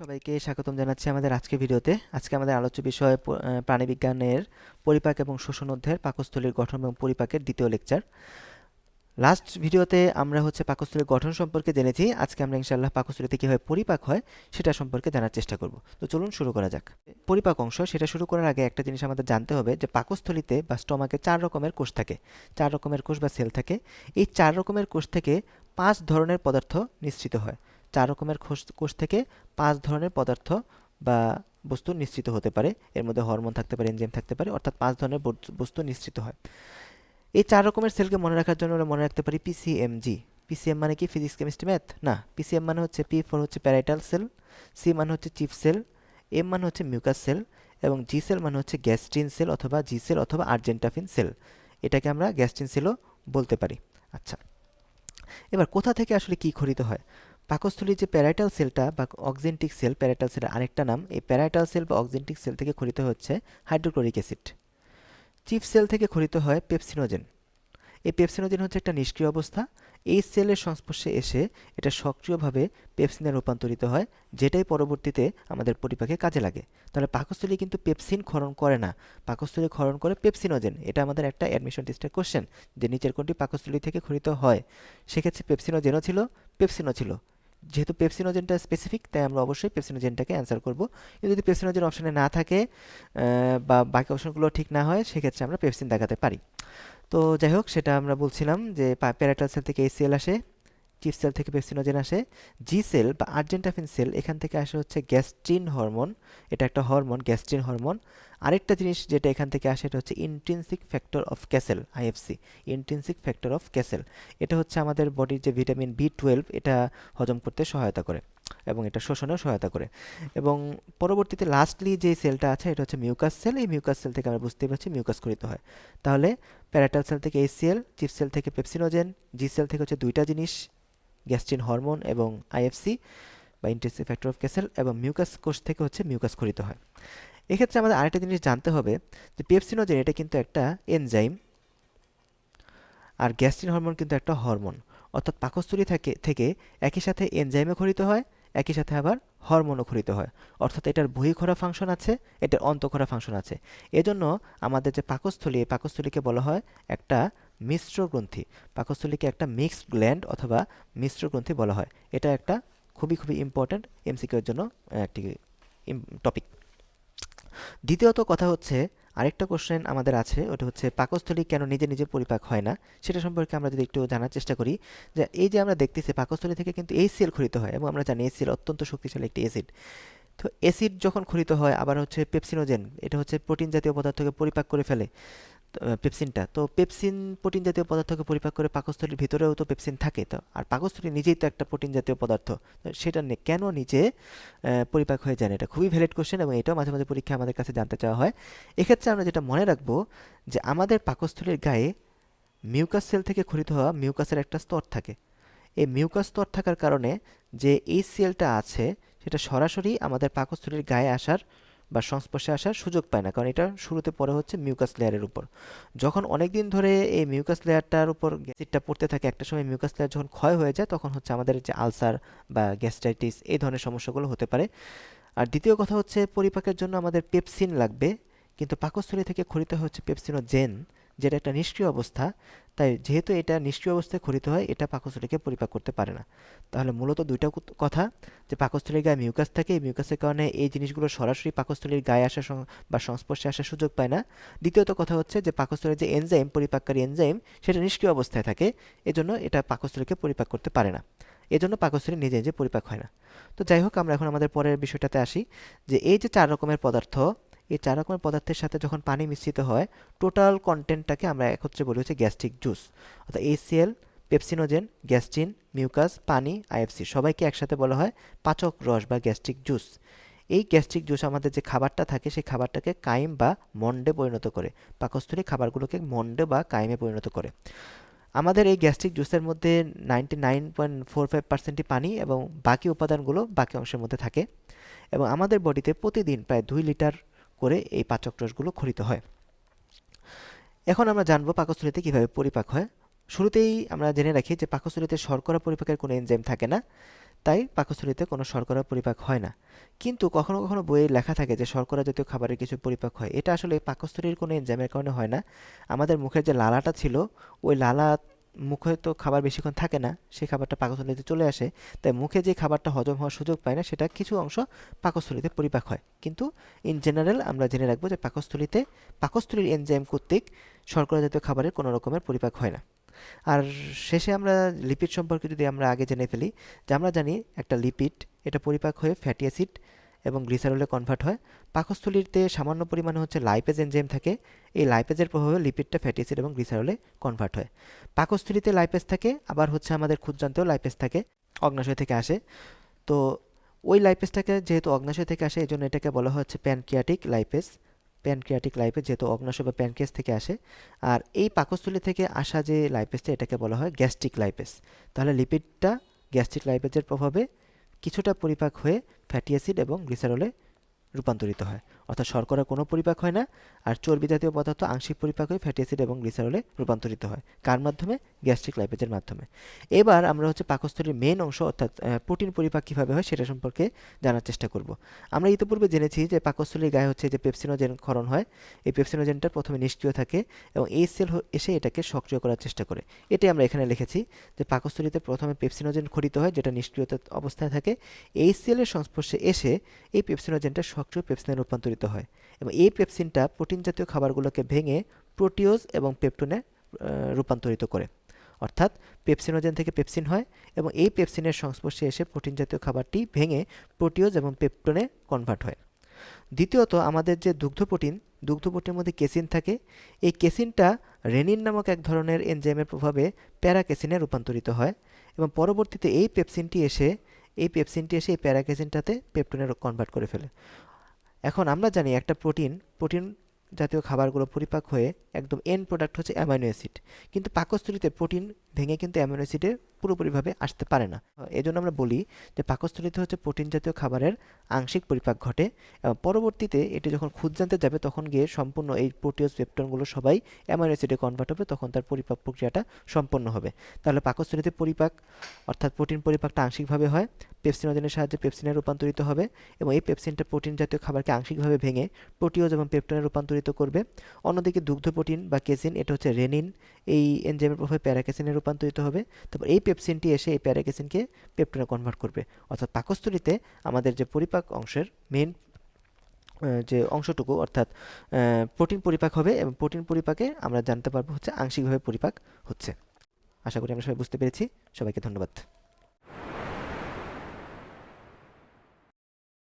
সবাইকে স্বাগতম জানাচ্ছি আমাদের আজকের ভিডিওতে। আজকে আমাদের আলোচ্য বিষয় প্রাণীবিজ্ঞানের পরিপাক এবং শোষণ অধ্যায়ের পাকস্থলীর গঠন এবং পরিপাকের দ্বিতীয় লেকচার। লাস্ট ভিডিওতে আমরা হচ্ছে পাকস্থলীর গঠন সম্পর্কে জেনেছি। আজকে আমরা ইনশাআল্লাহ পাকস্থলীতে কীভাবে পরিপাক হয় সেটা সম্পর্কে জানার চেষ্টা করব। তো চলুন শুরু করা যাক। পরিপাক অংশ, সেটা শুরু করার আগে একটা জিনিস আমাদের জানতে হবে যে পাকস্থলীতে বা স্টমাকে চার রকমের কোষ থাকে। চার রকমের কোষ বা সেল থাকে। এই চার রকমের কোষ থেকে পাঁচ ধরনের পদার্থ নিঃসৃত হয়। চার রকমের কোষ থেকে পাঁচ ধরনের পদার্থ বা বস্তু নিশ্চিত হতে পারে। এর মধ্যে হরমোন থাকতে পারে, এনজাইম থাকতে পারে, অর্থাৎ পাঁচ ধরনের বস্তু- নিশ্চিত হয়। এই চার রকমের সেলকে মনে রাখার জন্য আমরা মনে রাখতে পারি পিসিএমজি পিসিএম মানে কি? ফিজিক্স কেমিস্ট্রি ম্যাথ না পিসিএম মানে হচ্ছে পি ফোর হচ্ছে প্যারাইটাল সেল সি মানে হচ্ছে চিপ সেল এম মানে হচ্ছে মিউকাস সেল এবং জি সেল মানে হচ্ছে গ্যাস্ট্রিন সেল অথবা জি সেল অথবা আর্জেন্টাফিন সেল এটাকে আমরা গ্যাস্ট্রিন সেলও বলতে পারি। আচ্ছা এবার কোথা থেকে আসলে কি খরিত হয়? পাকস্থলীর যে প্যারাইটাল সেলটা বা অক্সেন্টিক সেল, প্যারাইটাল সেলের আরেকটা নাম, এই প্যারাইটাল সেল বা অক্সেন্টিক সেল থেকে খরিত হচ্ছে হাইড্রোক্লোরিক অ্যাসিড। চিফ সেল থেকে খরিত হয় পেপসিনোজেন। এই পেপসিনোজেন হচ্ছে একটা নিষ্ক্রিয় অবস্থা। এই সেলের সংস্পর্শে এসে এটা সক্রিয়ভাবে পেপসিনে রূপান্তরিত হয়, যেটাই পরবর্তীতে আমাদের পরিপাকে কাজে লাগে। তাহলে পাকস্থলী কিন্তু পেপসিন ক্ষরণ করে না। পাকস্থলী ক্ষরণ করে পেপসিনোজেন। এটা আমাদের একটা অ্যাডমিশন টেস্টের কোশ্চেন যে নিচের কোনটি পাকস্থলী থেকে খরিত হয়। সেক্ষেত্রে পেপসিনোজেনও ছিল, পেপসিনও ছিল। যেহেতু পেপসিনোজেনটা স্পেসিফিক তাই আমরা অবশ্যই পেপসিনোজেনটাকে অ্যান্সার করব। কিন্তু যদি পেপসিনোজেন অপশনে না থাকে বা বাকি অপশনগুলো ঠিক না হয়, সেক্ষেত্রে আমরা পেপসিন দেখাতে পারি। তো যাই হোক, সেটা আমরা বলছিলাম যে প্যারাটাল সেল থেকে এসিএল আসে। চিফ সেল থেকে পেপসিনোজেন আসে। জি সেল বা আর্জেন্টাফিন সেল এখান থেকে আসে হচ্ছে গ্যাস্ট্রিন হরমোন এটা একটা হরমোন গ্যাস্ট্রিন হরমোন আরেকটা জিনিস যেটা এখান থেকে আসে, এটা হচ্ছে intrinsic factor of Castle IFC intrinsic factor of Castle এটা হচ্ছে আমাদের বডির যে ভিটামিন বি টুয়েলভ এটা হজম করতে সহায়তা করে এবং এটা শোষণেও সহায়তা করে। এবং পরবর্তীতে লাস্টলি যে সেলটা আছে, এটা হচ্ছে মিউকাস সেল এই মিউকাস সেল থেকে আমরা বুঝতেই পারছি মিউকাস খরিত হয়। তাহলে প্যারাটাল সেল থেকে এসিএল চিফ সেল থেকে পেপসিনোজেন জি সেল থেকে হচ্ছে দুইটা জিনিস। গ্যাস্ট্রিন হরমোন এবং আইএফসি বা ইন্টেন্সিভ ফ্যাক্টর অফ ক্যাসেল এবং মিউকাস কোষ থেকে হচ্ছে মিউকাস খরিত হয়। এক্ষেত্রে আমাদের আরেকটা জিনিস জানতে হবে যে পেপসিনোজেন এটা কিন্তু একটা এনজাইম আর গ্যাস্ট্রিন হরমোন কিন্তু একটা হরমোন। অর্থাৎ পাকস্থলী থেকে থেকে একই সাথে এনজাইমে খরিত হয়, একই সাথে আবার হরমোনও খরিত হয়। অর্থাৎ এটার বহিঃখরা ফাংশন আছে, এটার অন্তঃখরা ফাংশন আছে। এজন্য আমাদের যে পাকস্থলী এই পাকস্থলীকে বলা হয় একটা মিশ্র গ্রন্থি, পাকস্থলীকে একটা মিক্সড গ্ল্যান্ড অথবা মিশ্র গ্রন্থি বলা হয়। এটা একটা খুবই খুবই ইম্পর্ট্যান্ট এমসিকিউ এর জন্য একটি টপিক দ্বিতীয়ত কথা হচ্ছে, আরেকটা কোশ্চেন আমাদের আছে, ওটা হচ্ছে পাকস্থলী কেন নিজে নিজে পরিপাক হয় না? সেটা সম্পর্কে আমরা যদি একটু জানার চেষ্টা করি, যে এই যে আমরা দেখতেছি পাকস্থলী থেকে কিন্তু এই সেল খরিত হয়, এবং আমরা জানি এই অত্যন্ত শক্তিশালী একটি অ্যাসিড তো অ্যাসিড যখন খরিত হয়, আবার হচ্ছে পেপসিনোজেন এটা হচ্ছে প্রোটিন জাতীয় পদার্থকে পরিপাক করে ফেলে। পেপসিনটা। তো পেপসিন প্রোটিন জাতীয় পদার্থকে পরিপাক করে পাকস্থলীর ভিতরেও তো পেপসিন থাকে তো। আর পাকস্থলী নিজেই তো একটা প্রোটিন জাতীয় পদার্থ। সেটা কেন নিজে পরিপাক হয়ে যায় এটা খুবই ভ্যালিড কোশ্চেন এবং এটাও মাঝে মাঝে পরীক্ষা আমাদের কাছে জানতে চাওয়া হয়। এক্ষেত্রে আমরা যেটা মনে রাখব যে আমাদের পাকস্থলীর গায়ে মিউকাস সেল থেকে খরিত হওয়া মিউকাসের একটা স্তর থাকে। এই মিউকাস স্তর থাকার কারণে যে এই সেলটা আছে, সেটা সরাসরি আমাদের পাকস্থলীর গায়ে আসার বা সংস্পর্শে আসার সুযোগ পায় না, কারণ এটা শুরুতে পরে হচ্ছে মিউকাস লেয়ারের উপর। যখন অনেক দিন ধরে এই মিউকাস লেয়ারটার উপর গ্যাসিডটা পড়তে থাকে, একটা সময় মিউকাস লেয়ার যখন ক্ষয় হয়ে যায়, তখন হচ্ছে আমাদের যে আলসার বা গ্যাস্ট্রাইটিস এই ধরনের সমস্যাগুলো হতে পারে। আর দ্বিতীয় কথা হচ্ছে পরিপাকের জন্য আমাদের পেপসিন লাগবে, কিন্তু পাকস্থলী থেকে খরিতে হচ্ছে পেপসিনোজেন যেটা একটা নিষ্ক্রিয় অবস্থা, তাই যেহেতু এটা নিষ্ক্রিয় অবস্থায় খরিত হয়, এটা পাকস্থলীকে পরিপাক করতে পারে না। তাহলে মূলত দুইটা কথা, যে পাকস্থলীর গায়ে মিউকাস থাকে, এই মিউকাসের কারণে এই জিনিসগুলো সরাসরি পাকস্থলীর গায়ে আসা বা সংস্পর্শে আসার সুযোগ পায় না। দ্বিতীয়ত কথা হচ্ছে যে পাকস্থলীর যে এনজাইম পরিপাককারী এনজাইম সেটা নিষ্ক্রিয় অবস্থায় থাকে, এজন্য এটা পাকস্থলীকে পরিপাক করতে পারে না। এজন্য পাকস্থলী নিজে নিজে পরিপাক হয় না। তো যাই হোক, আমরা এখন আমাদের পরের বিষয়টাতে আসি, যে এই যে চার রকমের পদার্থ এই চার রকমের পদার্থের সাথে যখন পানি মিশ্রিত হয় টোটাল কন্টেন্টটাকে আমরা একত্রে বলি হচ্ছে গ্যাস্ট্রিক জুস অর্থাৎ এসিএল পেপসিনোজেন গ্যাস্ট্রিন মিউকাস পানি আইএফসি সবাইকে একসাথে বলা হয় পাচক রস বা গ্যাস্ট্রিক জুস এই গ্যাস্ট্রিক জুস আমাদের যে খাবারটা থাকে, সেই খাবারটাকে কাইম বা মন্ডে পরিণত করে, পাকস্থলী খাবারগুলোকে মন্ডে বা কাইমে পরিণত করে। আমাদের এই গ্যাস্ট্রিক জুসের মধ্যে ninety nine point four five পার্সেন্টই পানি এবং বাকি উপাদানগুলো বাকি অংশের মধ্যে থাকে। এবং আমাদের বডিতে প্রতিদিন প্রায় দুই লিটার করে এই পাচক রসগুলো খরিত হয়। এখন আমরা জানব পাকস্থলীতে কীভাবে পরিপাক হয়। শুরুতেই আমরা জেনে রাখি যে পাকস্থলীতে শর্করা পরিপাকের কোনো এনজাইম থাকে না, তাই পাকস্থলীতে কোনো শর্করা পরিপাক হয় না। কিন্তু কখনো কখনো বইয়ে লেখা থাকে যে শর্করা জাতীয় খাবারের কিছু পরিপাক হয়। এটা আসলে পাকস্থলীর কোনো এনজাইমের কারণে হয় না। আমাদের মুখের যে লালাটা ছিল, ওই লালা মুখে তো খাবার বেশিক্ষণ থাকে না, সেই খাবারটা পাকস্থলীতে চলে আসে। তাই মুখে যে খাবারটা হজম হওয়ার সুযোগ পায় না, সেটা কিছু অংশ পাকস্থলীতে পরিপাক হয়। কিন্তু ইন জেনারেল আমরা জেনে রাখব যে পাকস্থলীতে, পাকস্থলীর এনজাইম কর্তৃক শর্করা জাতীয় খাবারের কোনো রকমের পরিপাক হয় না। আর শেষে আমরা লিপিড সম্পর্কে যদি আমরা আগে জেনে ফেলি, যে আমরা জানি একটা লিপিড এটা পরিপাক হয়ে ফ্যাটি অ্যাসিড এবং গ্লিসারলে কনভার্ট হয়। পাকস্থলীতে সামান্য পরিমাণে হচ্ছে লাইপেজ এনজাইম থাকে। এই লাইপেজের প্রভাবে লিপিডটা ফ্যাটি অ্যাসিড এবং গ্লিসারলে কনভার্ট হয়। পাকস্থলীতে লাইপেজ থাকে, আবার হচ্ছে আমাদের ক্ষুদ্রান্তেও লাইপেজ থাকে, অগ্নাশয় থেকে আসে। তো ওই লাইপেজটাকে যেহেতু অগ্নাশয় থেকে আসে এই জন্য এটাকে বলা হচ্ছে প্যানক্রিয়াটিক লাইপেজ। প্যানক্রিয়াটিক লাইপেজ যেহেতু অগ্নাশয় বা প্যানক্রিয়াস থেকে আসে। আর এই পাকস্থলী থেকে আসা যে লাইপেজটা, এটাকে বলা হয় গ্যাস্ট্রিক লাইপেজ। তাহলে লিপিডটা গ্যাস্ট্রিক লাইপেজের প্রভাবে কিছুটা পরিপাক হয়ে ফ্যাটি অ্যাসিড এবং গ্লিসারলে রূপান্তরিত হয়। অর্থাৎ শর্করার কোনো পরিপাক হয় না, আর চর্বি জাতীয় পদার্থ আংশিক পরিপাক হয়ে ফ্যাটি অ্যাসিড এবং গ্লিসারলে রূপান্তরিত হয়। কার মাধ্যমে? গ্যাস্ট্রিক লাইপেজের মাধ্যমে। এবার আমরা হচ্ছে পাকস্থলীর মেন অংশ অর্থাৎ প্রোটিন পরিপাক কীভাবে হয় সেটা সম্পর্কে জানার চেষ্টা করব। আমরা ইতিপূর্বে জেনেছি যে পাকস্থলীর গায়ে হচ্ছে যে পেপসিনোজেন ক্ষরণ হয়। এই পেপসিনোজেনটা প্রথমে নিষ্ক্রিয় থাকে এবং এই সেল এসে এটাকে সক্রিয় করার চেষ্টা করে। এটাই আমরা এখানে লিখেছি যে পাকস্থলীতে প্রথমে পেপসিনোজেন খরিত হয়, যেটা নিষ্ক্রিয়তা অবস্থায় থাকে। এই সেলের সংস্পর্শে এসে এই পেপসিনোজেনটা সক্রিয় পেপসিনে রূপান্তরিত হয় এবং এই পেপসিনটা প্রোটিন জাতীয় খাবারগুলোকে ভেঙে প্রোটিওজ এবং পেপটোনে রূপান্তরিত করে। অর্থাৎ পেপসিনোজেন থেকে পেপসিন হয় এবং এই পেপসিনের সংস্পর্শে এসে প্রোটিন জাতীয় খাবারটি ভেঙে প্রোটিওজ এবং পেপটোনে কনভার্ট হয়। দ্বিতীয়ত, আমাদের যে দুগ্ধ প্রোটিন, দুগ্ধ প্রোটিনের মধ্যে কেসিন থাকে। এই কেসিনটা রেনিন নামক এক ধরনের এনজাইমের প্রভাবে প্যারাকেসিনে রূপান্তরিত হয় এবং পরবর্তীতে এই পেপসিনটি এসে, এই পেপসিনটি এসে এই প্যারাকেসিনটাতে পেপটোনে কনভার্ট করে ফেলে। এখন আমরা জানি একটা প্রোটিন প্রোটিন জাতীয় খাবারগুলো পরিপাক হয়ে একদম এন প্রোডাক্ট হচ্ছে অ্যামাইনো অ্যাসিড। কিন্তু পাকস্থলীতে প্রোটিন ভেঙে কিন্তু অ্যামাইনো অ্যাসিডে পুরোপুরিভাবে আসতে পারে না। এই জন্য আমরা বলি যে পাকস্থলীতে হচ্ছে প্রোটিন জাতীয় খাবারের আংশিক পরিপাক ঘটে। এবং পরবর্তীতে এটি যখন ক্ষুদ্রান্তে যাবে, তখন গিয়ে সম্পূর্ণ এই প্রোটিওস পেপটনগুলো সবাই অ্যামাইনো অ্যাসিডে কনভার্ট হবে, তখন তার পরিপাক প্রক্রিয়াটা সম্পন্ন হবে। তাহলে পাকস্থলীতে পরিপাক, অর্থাৎ প্রোটিন পরিপাকটা আংশিকভাবে হয়, পেপসিনোজেনের সাহায্যে পেপসিনে রূপান্তরিত হবে এবং এই পেপসিনটা প্রোটিন জাতীয় খাবারকে আংশিকভাবে ভেঙে প্রোটিওজ এবং পেপটনে রূপান্তরিত করবে। অন্যদিকে দুগ্ধ প্রোটিন বা কেসিন, এটা হচ্ছে রেনিন, এই এনজাইমের প্রভাবে প্যারাকেসিনে রূপান্তরিত হবে। তারপর এই পেপসিনটি এসে এই প্যারাকেসিনকে পেপটনে কনভার্ট করবে। অর্থাৎ পাকস্থলিতে আমাদের যে পরিপাক অংশের মেন যে অংশটুকু, অর্থাৎ প্রোটিন পরিপাক হবে এবং প্রোটিন পরিপাকে আমরা জানতে পারব হচ্ছে আংশিকভাবে পরিপাক হচ্ছে। আশা করি আমরা সবাই বুঝতে পেরেছি। সবাইকে ধন্যবাদ।